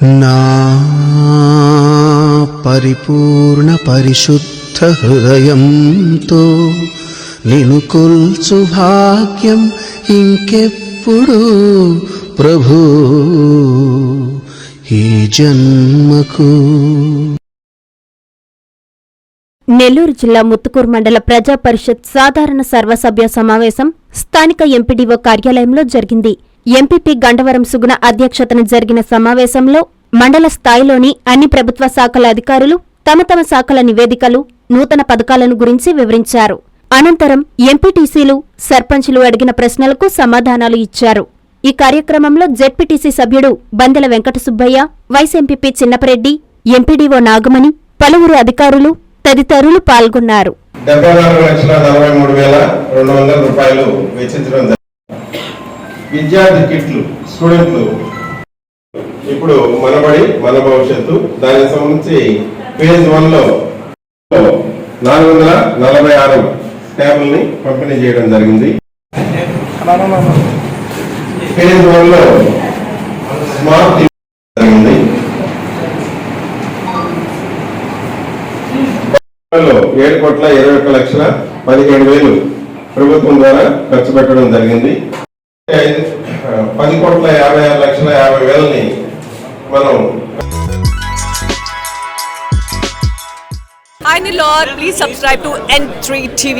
నా పరిపూర్ణ పరిశుద్ధ హృదయంతో నిను కొల్చు భాగ్యం ఇంకెప్పుడు ప్రభు. ఈ జన్మకు నెల్లూరు జిల్లా ముత్తుకూరు మండల ప్రజా పరిషత్ సాధారణ సర్వసభ్య సమావేశం స్థానిక ఎంపీడీఓ కార్యాలయంలో జరిగింది. ఎంపీపీ గండవరం సుగుణ అధ్యక్షతన జరిగిన సమావేశంలో మండల స్థాయిలోని అన్ని ప్రభుత్వ శాఖల అధికారులు తమ తమ శాఖల నివేదికలు నూతన పథకాలను గురించి వివరించారు. అనంతరం ఎంపీటీసీలు సర్పంచ్లు అడిగిన ప్రశ్నలకు సమాధానాలు ఇచ్చారు. ఈ కార్యక్రమంలో జెడ్పీటీసీ సభ్యుడు Bandela Venkata Subbaiah vice MPP Chinnapareddy MPDO Nagamani పలువురు అధికారులు తదితరులు పాల్గొన్నారు. విద్యార్థి కిట్లు స్టూడెంట్లు. ఇప్పుడు మనబడి మన భవిష్యత్తు. దానికి సంబంధించి ఫేజ్ వన్లో నాలుగు వందల నలభై ఆరు ట్యాబ్లని పంపిణీ చేయడం జరిగింది. ఫేజ్ వన్లో స్మార్ట్ జరిగింది. ఏడు కోట్ల ఇరవై ఒక్క లక్షల పదిహేడు వేలు ప్రభుత్వం ద్వారా ఖర్చు పెట్టడం జరిగింది. పది కోట్ల యాభై ఆరు లక్షల యాభై వేలని మనం Hi Nilor, please subscribe to N3 TV.